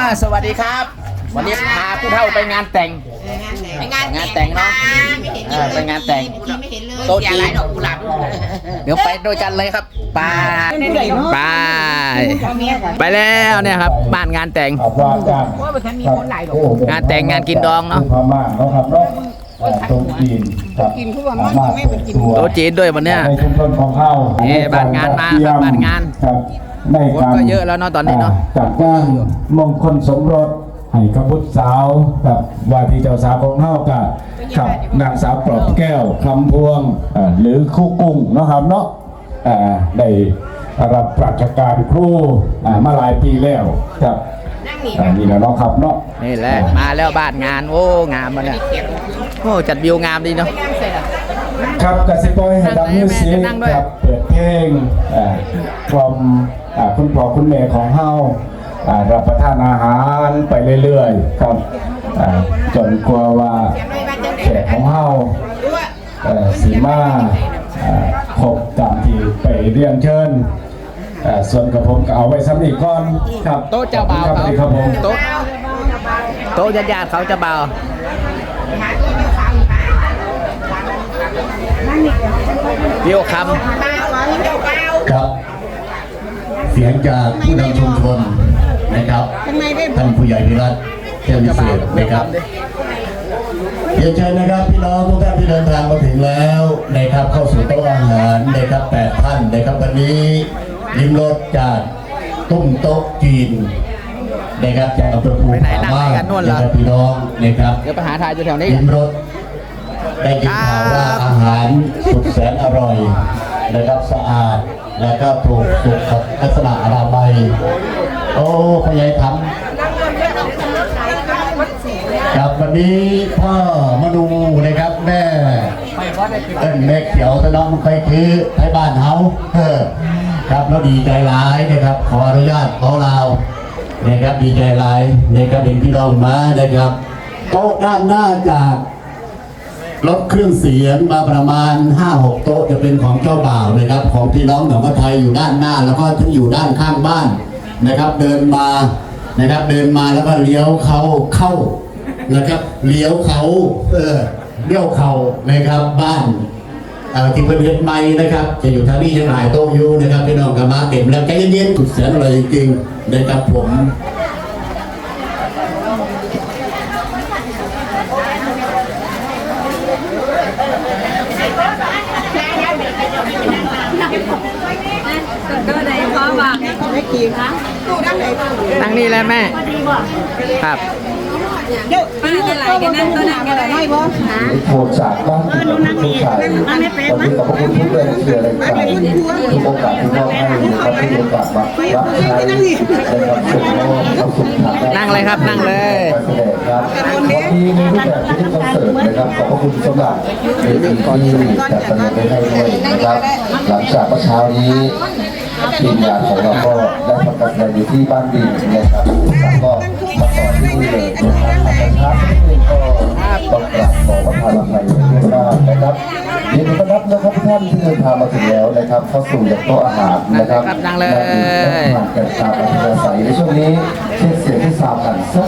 อ่าสวัสดีครับ วันนี้พาผู้เฒ่าไปงานแต่ง ไปงานงานแต่งเนอะไม่เห็นเออไปงานแต่งเมื่อกี้ไม่เห็นเลยโต๊ะจีนเสียหลายดอกกุหลาบเดี๋ยวไปด้วยกันเลยครับไปไปไปแล้วเนี่ยครับบ้านงานแต่งครับว่าการว่ามันมีคนหลายดอกงานแต่งงานกินดองเนอะพม่าเนาะครับเนาะเอ่อโต๊ะจีนครับกินทุกวันมันไม่ไปกินโต๊ะจีนด้วยวันเนี้ย ในชุมชนของเขานี่บ้านงานมาครับบ้านงาน ครับ ในคนการก็เยอะแล้วเนาะตอนนี้เนาะจัดงานมงคลสมรสให้กับบุตรสาวกับว่าที่เจ้าสาวของเฮากับกับนางสาวปลอบแก้วคำพวงอ่าหรือคู่กุ้งเนาะครับเนาะอ่าได้รับราชการครูอ่ามาหลายปีแล้วครับนั่งหนีอ่านี่แหละเนาะครับเนาะนี่แหละมาแล้วบ้านงานโอ้งามมาเนี่ยโอ้จัดวิวงามดีเนาะนั่งเสร็จอะครับกสิปอยให้ดังมิวสิกนั่งด้วยครับเปิด เพลงอ่าพร้อมอ่าคุณพ่อคุณแม่ของเฮาอ่ารับประทานอาหารไปเรื่อยๆครับอ่าจนกลัวว่าเสียงไม่บ้านจังไหนแขกของเฮารู้ว่าเอ่อสีมาอ่าครบตามที่ไปเรียนเชิญอ่าส่วนกับผมก็เอาไว้ซ้ำอีกก่อนครับโต๊ะเจ้าบ่าวขอบเขาคุณครับผมโต๊ะโต๊ะญาติๆเขาจะเบาหาที่เจ้าสาวหาวิวคตาหวังเจ้าเป้าครับเสียงจากผู้นำชุมชนนะครับท่านผู้ใหญ่พิรัตน์เจ้าำวิจะเศเบาษวิวนะครับคำดิเรียนเชิญนะครับพี่น้องทุกท่านที่เดินทางมาถึงแล้วนะครับเข้าสู่โต๊ะอาหารนะครับแปดท่านนะครับวันนี้ริมรถจากตุ้มโต๊ะจีนนะครับจากอำเภอภูผาม่านนะครับพี่น้องนะครับเดี๋ยวไปหาทายอยู่แถวนี้ริมรถได้ยินข่าวว่าอาหารสุดแสนอร่อย นะครับสะอาดและก็ถูกสุขลักษณะอนามัยโอ้พยายทำครับวันนี้พ่อมาดูนะครับแม่เอิ้นแม่เขียวตะน้องไปคือไทยบ้านเฮาเออครับแล้วดีใจร้ายนะครับ ขออนุญาตขอลาวนะครับดีใจร้ายนะครับเด็กพี่น้องมานะครับโต๊ะด้านหน้าจาก รถเครื่องเสียงมาประมาณ 5-6 โต๊ะจะเป็นของเจ้าบ่าวนะครับ ของพี่น้องหนองกระไทยอยู่ด้านหน้า แล้วก็ที่อยู่ด้านข้างบ้านนะครับ เดินมานะครับ เดินมาแล้วก็เลี้ยวเขาเข้านะครับ เลี้ยวเขาเออเลี้ยวเขานะครับบ้านที่เป็นเฮ็ดไม้นะครับ จะอยู่ทางนี้ยังหลายโต๊ะอยู่นะครับพี่น้องกับมาเต็มแล้วใจเย็นๆสุดแสนอร่อยจริงๆนะครับผม ก็ได้พ่อว่าไม่กี่คะนั่งนี่แล้วแม่ ครับ ป้าจะไหลกันนั่นก็นั่งกันได้บ่หาโทษจากบ้านผู้ชายวันนี้ขอบคุณทุกแรงเชียร์เลยครับทุกโอกาสที่มอบให้นะครับที่โอกาสมารับใช้นะครับส่งมอบความสุขทางด้านนั่งเลยครับนั่งเลยการแสดงครับวันนี้ในรูปแบบที่คอนเสิร์ตนะครับขอบพระคุณสำหรับเวทีที่จัดแสดงไว้ให้ด้วยนะครับหลังจากเมื่อเช้านี้ ทีมงานของเราก็ได้ทำการแสดงอยู่ที่บ้านดินนะครับแล้วก็มาต่อที่นี่เลยนะครับอาจจะช้าสักนิดนึงก็ต้องกราบขอประทานอภัยด้วยมากนะครับยินดีต้อนรับนะครับทุกท่านที่เดินทางมาถึงแล้วนะครับ เข้าสู่ยังโต๊ะอาหารนะครับครับนั่งเลยนั่งดื่มนั่งทานกันตามอัธยาศัยในช่วงนี้เช็คเสียงที่สามกันสัก